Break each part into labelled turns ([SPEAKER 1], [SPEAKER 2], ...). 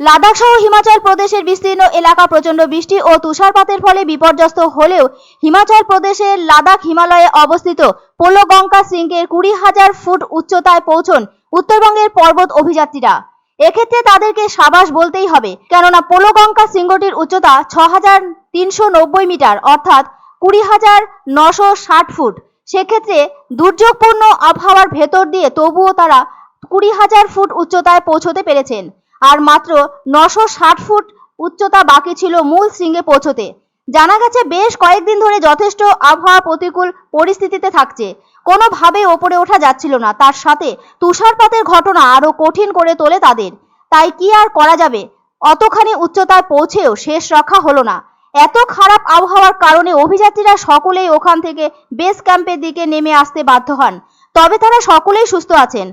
[SPEAKER 1] লাদাখ সহ হিমাচল প্রদেশের বিস্তীর্ণ এলাকা প্রচণ্ড বৃষ্টি ও তুষারপাতের ফলে বিপর্যস্ত হলেও হিমাচল প্রদেশের লাদাখ হিমালয়ে অবস্থিত পোলোগঙ্কা শৃঙ্গের কুড়ি হাজার ফুট উচ্চতায় পৌঁছন উত্তরবঙ্গের পর্বত অভিযাত্রীরা। এক্ষেত্রে তাদেরকে সাবাস বলতেই হবে, কেননা পোলোগঙ্কা শৃঙ্গটির উচ্চতা ছ হাজার তিনশো নব্বই মিটার, অর্থাৎ কুড়ি হাজার নশো ষাট ফুট। সেক্ষেত্রে দুর্যোগপূর্ণ আবহাওয়ার ভেতর দিয়ে তবুও তারা কুড়ি হাজার ফুট উচ্চতায় পৌঁছতে পেরেছেন। আর মাত্র নশো ষাট ফুট উচ্চতা বাকি ছিল মূল শৃঙ্গে পৌঁছতে। জানা গেছে বেশ কয়েকদিন ধরে যথেষ্ট আবহাওয়া প্রতিকূল পরিস্থিতিতে থাকছে। কোনোভাবে ওপরে ওঠা যাচ্ছিল না। তার সাথে তুষারপাতের ঘটনা আরও কঠিন করে তোলে তাদের। তাই কি আর করা যাবে? অতখানি উচ্চতায় পৌঁছেও শেষ রক্ষা হলো না। এত খারাপ আবহাওয়ার কারণে অভিযাত্রীরা সকলেই ওখান থেকে বেস ক্যাম্পের দিকে নেমে আসতে বাধ্য হন। তবে তারা সকলেই সুস্থ আছেন।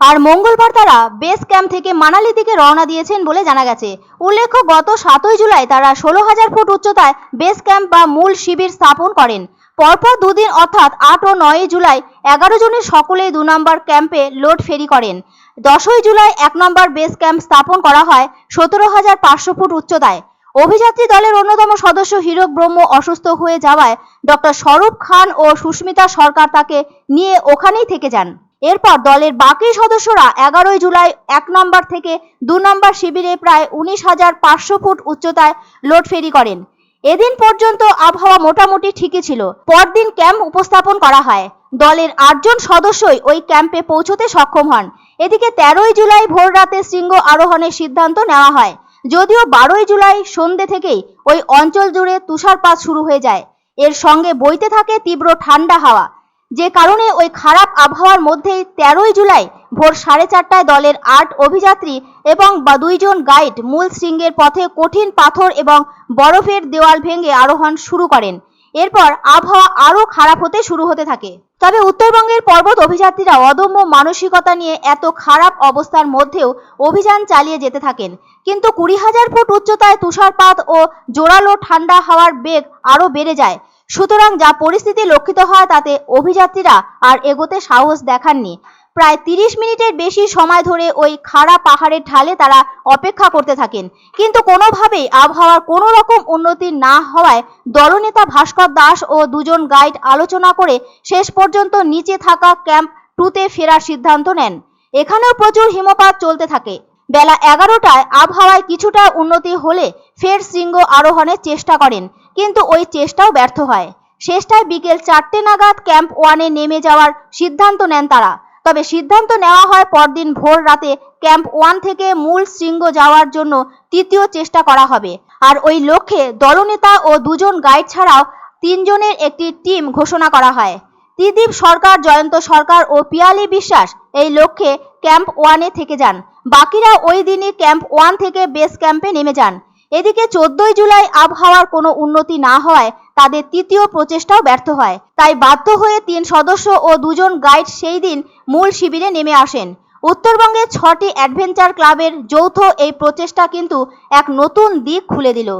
[SPEAKER 1] আর মঙ্গলবার তারা বেস ক্যাম্প থেকে মানালি দিকে রওনা দিয়েছেন বলে জানা গেছে। উল্লেখ্য, গত সাতই জুলাই তারা ষোলো হাজার ফুট উচ্চতায় বেস ক্যাম্প বা মূল শিবির স্থাপন করেন। পরপর দুদিন অর্থাৎ আট ও নয়ই জুলাই এগারো জনের সকলেই দু নম্বর ক্যাম্পে লোড ফেরি করেন। দশই জুলাই এক নম্বর বেস ক্যাম্প স্থাপন করা হয় সতেরো হাজার পাঁচশো ফুট উচ্চতায়। অভিযাত্রী দলের অন্যতম সদস্য হীরক ব্রহ্ম অসুস্থ হয়ে যাওয়ায় ডক্টর স্বরূপ খান ও সুস্মিতা সরকার তাকে নিয়ে ওখানেই থেকে যান। এরপর দলের বাকি সদস্যরা এগারোই জুলাই এক নম্বর থেকে দু নম্বর শিবিরে প্রায় উনিশ হাজার পাঁচশো ফুট উচ্চতায় লোড ফেরি করেন। এদিন পর্যন্ত আবহাওয়া মোটামুটি ঠিকই ছিল। পরদিন ক্যাম্প উপস্থাপন করা হয়। দলের আটজন সদস্যই ওই ক্যাম্পে পৌঁছতে সক্ষম হন। এদিকে তেরোই জুলাই ভোর রাতে শৃঙ্গ আরোহণের সিদ্ধান্ত নেওয়া হয়। যদিও বারোই জুলাই সন্ধ্যে থেকেই ওই অঞ্চল জুড়ে তুষারপাত শুরু হয়ে যায়। এর সঙ্গে বইতে থাকে তীব্র ঠান্ডা হাওয়া। যে কারণে ওই খারাপ আবহাওয়ার মধ্যেই তেরোই জুলাই ভোর সাড়ে চারটায় দলের আট অভিযাত্রী এবং বা দুইজন গাইড মূল শৃঙ্গের পথে কঠিন পাথর এবং বরফের দেওয়াল ভেঙে আরোহণ শুরু করেন। এরপর আবহাওয়া আরও খারাপ হতে শুরু হতে থাকে। তবে উত্তরবঙ্গের পর্বত অভিযাত্রীরা অদম্য মানসিকতা নিয়ে এত খারাপ অবস্থার মধ্যেও অভিযান চালিয়ে যেতে থাকেন। কিন্তু কুড়ি হাজার ফুট উচ্চতায় তুষারপাত ও জোরালো ঠান্ডা হাওয়ার বেগ আরও বেড়ে যায়। সুতরাং যা পরিস্থিতি লক্ষিত হয় তাতে অভিযাত্রীরা আর এগোতে সাহস দেখাননি। প্রায় তিরিশ মিনিটের বেশি সময় ধরে ওই খাড়া পাহাড়ের ঢালে তারা অপেক্ষা করতে থাকেন। কিন্তু কোনোভাবেই আবহাওয়ার কোনো রকম উন্নতি না হওয়ায় দলনেতা ভাস্কর দাস ও দুজন গাইড আলোচনা করে শেষ পর্যন্ত নিচে থাকা ক্যাম্প টুতে ফেরার সিদ্ধান্ত নেন। এখানেও প্রচুর হিমপাত চলতে থাকে। বেলা এগারোটায় আবহাওয়ায় কিছুটা উন্নতি হলে ফের শৃঙ্গ আরোহণের চেষ্টা করেন। কিন্তু ওই চেষ্টাও ব্যর্থ হয়। শেষটায় বিকেল চারটে নাগাদ ক্যাম্প ওয়ানে নেমে যাওয়ার সিদ্ধান্ত নেন তারা। তবে সিদ্ধান্ত নেওয়া হয় পরদিন ভোর রাতে ক্যাম্প ওয়ান থেকে মূল শৃঙ্গ যাওয়ার জন্য তৃতীয় চেষ্টা করা হবে। আর ওই লক্ষ্যে দলনেতা ও দুজন গাইড ছাড়াও তিনজনের একটি টিম ঘোষণা করা হয়। ত্রিদীপ সরকার, জয়ন্ত সরকার ও পিয়ালি বিশ্বাস এই লক্ষ্যে ক্যাম্প ওয়ানে থেকে যান। বাকিরা ওই দিনই ক্যাম্প ওয়ান থেকে বেস ক্যাম্পে নেমে যান। এদিকে চোদ্দই জুলাই আবহাওয়ার কোনো উন্নতি না হওয়ায় তাদের তৃতীয় প্রচেষ্টাও ব্যর্থ হয়। তাই বাধ্য হয়ে তিন সদস্য ও দুজন গাইড সেই দিন মূল শিবিরে নেমে আসেন। উত্তরবঙ্গে ছটি অ্যাডভেঞ্চার ক্লাবের যৌথ এই প্রচেষ্টা কিন্তু এক নতুন দিক খুলে দিল।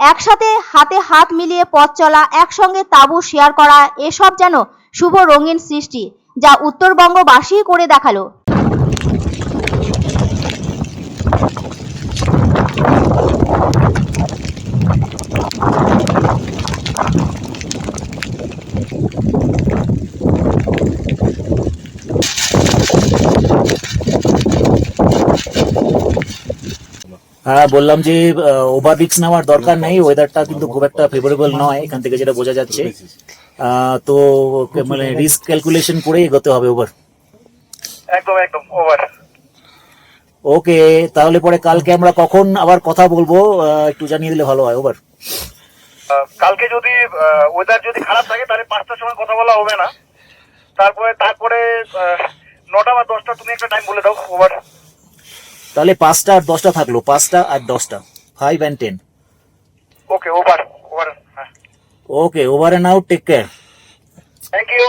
[SPEAKER 1] একসাথে হাতে হাত মিলিয়ে পথ চলা, একসঙ্গে তাঁবু শেয়ার করা, এসব যেন শুভ রঙিন সৃষ্টি, যা উত্তরবঙ্গবাসী করে দেখাল।
[SPEAKER 2] হ্যাঁ বললাম যে ওভার রিক্স নেওয়ার দরকার নেই ওয়েদারটা কিন্তু খুব একটা ফেভারেবল নয় এখান থেকে যেটা বোঝা যাচ্ছে। তো মানে রিস্ক ক্যালকুলেশন করে এগোতে হবে ওভার
[SPEAKER 3] একদম একদম ওভার
[SPEAKER 2] ওকে তাহলে পরে কালকে আমরা কখন আবার কথা বলব? একটু জানিয়ে দিলে ভালো হয় ওভার
[SPEAKER 3] কালকে যদি ওয়েদার যদি খারাপ থাকে তাহলে পাঁচটার সময় কথা বলা হবে না। তারপরে তারপরে নটা বা দশটা তুমি একটা টাইম বলে দাও ওভার
[SPEAKER 2] তাহলে পাঁচটা আর দশটা থাকল পাঁচটা আর দশটা five and ten
[SPEAKER 3] okay over over
[SPEAKER 2] okay over and out take care
[SPEAKER 3] thank you